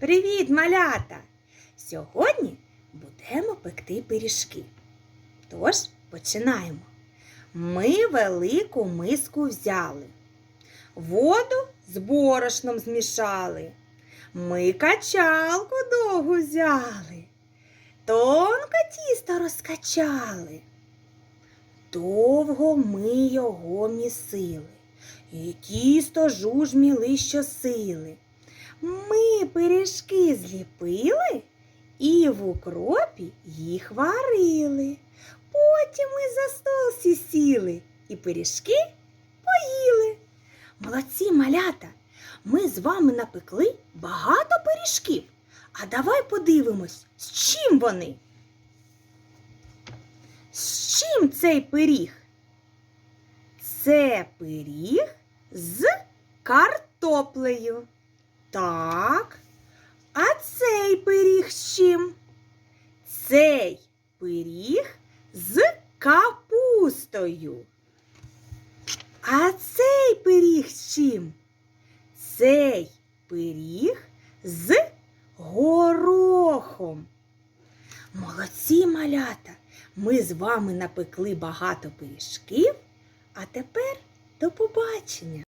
Привіт, малята! Сьогодні будемо пекти пиріжки. Тож починаємо. Ми велику миску взяли, воду з борошном змішали. Ми качалку довгу взяли, тонко тісто розкачали. Довго ми його місили, і тісто жужміли щосили. Ми пиріжки зліпили і в укропі їх варили. Потім ми за стол всі сіли і пиріжки поїли. Молодці малята! Ми з вами напекли багато пиріжків. А давай подивимось, з чим вони. З чим цей пиріг? Це пиріг з картоплею. Так. А цей пиріг з чим? Цей пиріг з капустою. А цей пиріг з чим? Цей пиріг з горохом. Молодці малята! Ми з вами напекли багато пиріжків, а тепер до побачення!